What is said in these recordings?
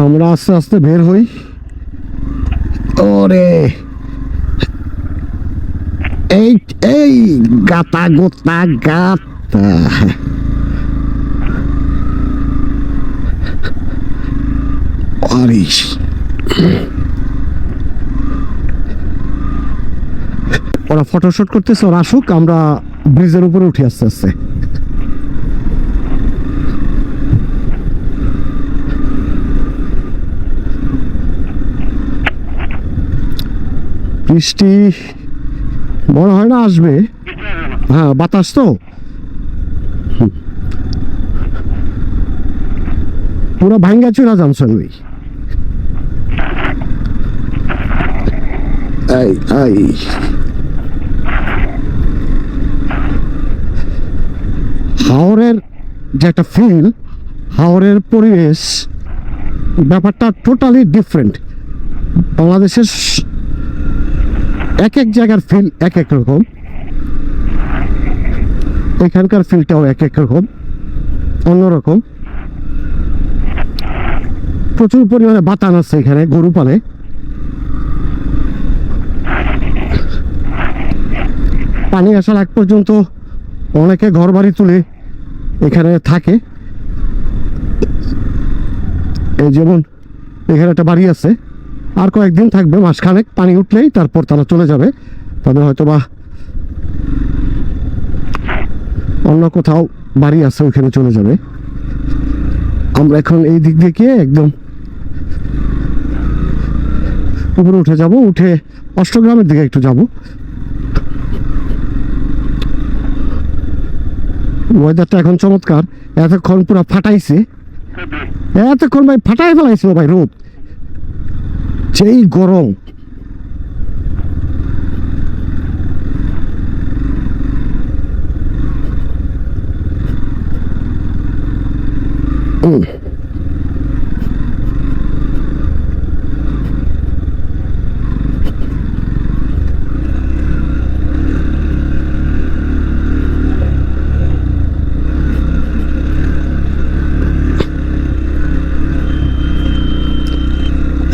আমরা আস্তে আস্তে বের হই। ওরে। এই এই, গাতা গোতা গাতা। ওরা ফটোশুট করতেছে, ওরা আসুক, আমরা ব্রিজের উপরে উঠে আস্তে আস্তে। বৃষ্টি মনে হয় না, আসবে? হ্যাঁ বাতাস তো। পুরো ভাঙ্গা চুরা জামছেন ওই। এই এই হাওরের যে একটা ফিল হাওরের পরিবেশ, ব্যাপারটা টোটালি ডিফারেন্ট বাংলাদেশের এক এক জায়গার ফিল এক এক রকম। এখানকার ফিলটাও এক এক রকম অন্যরকম প্রচুর পরিমাণে বাতান আছে এখানে, গরু পালে। পানি আসার আগ পর্যন্ত অনেকে ঘর বাড়ি তুলে এখানে থাকে। এই যেমন এখানে একটা বাড়ি আছে। আর কয়েকদিন থাকবে মাসখানেক পানি উঠলেই তারপর তারা চলে যাবে। তাদের হয়তো বা অন্য কোথাও বাড়ি আছে ওইখানে চলে যাবে। আমরা এখন এই দিক দিয়ে একদম উপরে উঠে যাব উঠে অষ্টগ্রামের দিকে একটু যাব। ওয়েদারটা এখন চমৎকার এতক্ষণ পুরো ফাটাইছে। এতক্ষণ ভাই ফাটাই ফেলাইছিল ভাই রোদ। যেই গরম উম।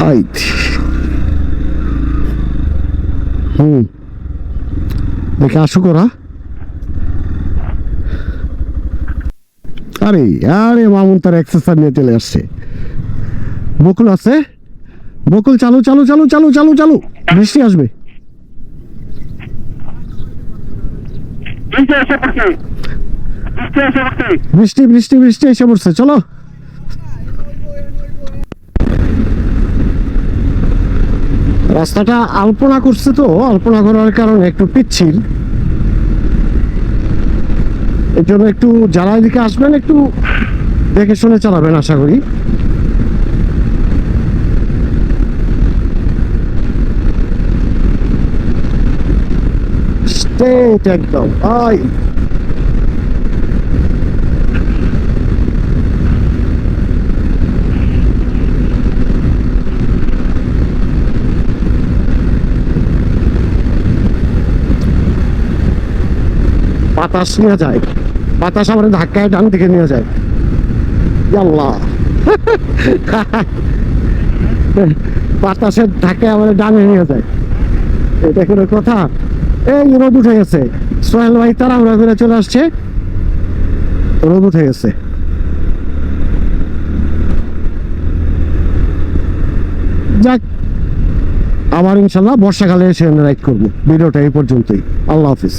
Right. হুম। দেখে আসো করা আরে আরে মামুন তার এক্সারসাইজ নিয়ে চলে আসছে। বকুল আছে? বকুল চালু চালু চালু চালু চালু চালু। বৃষ্টি আসবে। বৃষ্টি বৃষ্টি। বৃষ্টি বৃষ্টি বৃষ্টি এসে পড়ছে। চলো। রাস্তাটা আলপনা করছে তো, আলপনা করার কারণে একটু পিচ্ছিল। এর জন্য একটু যারা এদিকে আসবেন, একটু দেখে শুনে চালাবেন, আশা করি। একদম বাতাস নিয়ে যায়। বাতাস আমার ধাক্কায় ডান দিকে নিয়ে যায়। বাতাসের ধাক্কায় আমার ডানে নিয়ে যায়। এটা কোনো কথা। এই রোদ উঠে গেছে। সোহেল ভাই চলে আসছে। রোদ উঠে গেছে। যাক, আবার ইনশাল্লাহ বর্ষাকালে এসে রাইড করব। ভিডিওটা এই পর্যন্তই। আল্লাহ হাফিজ।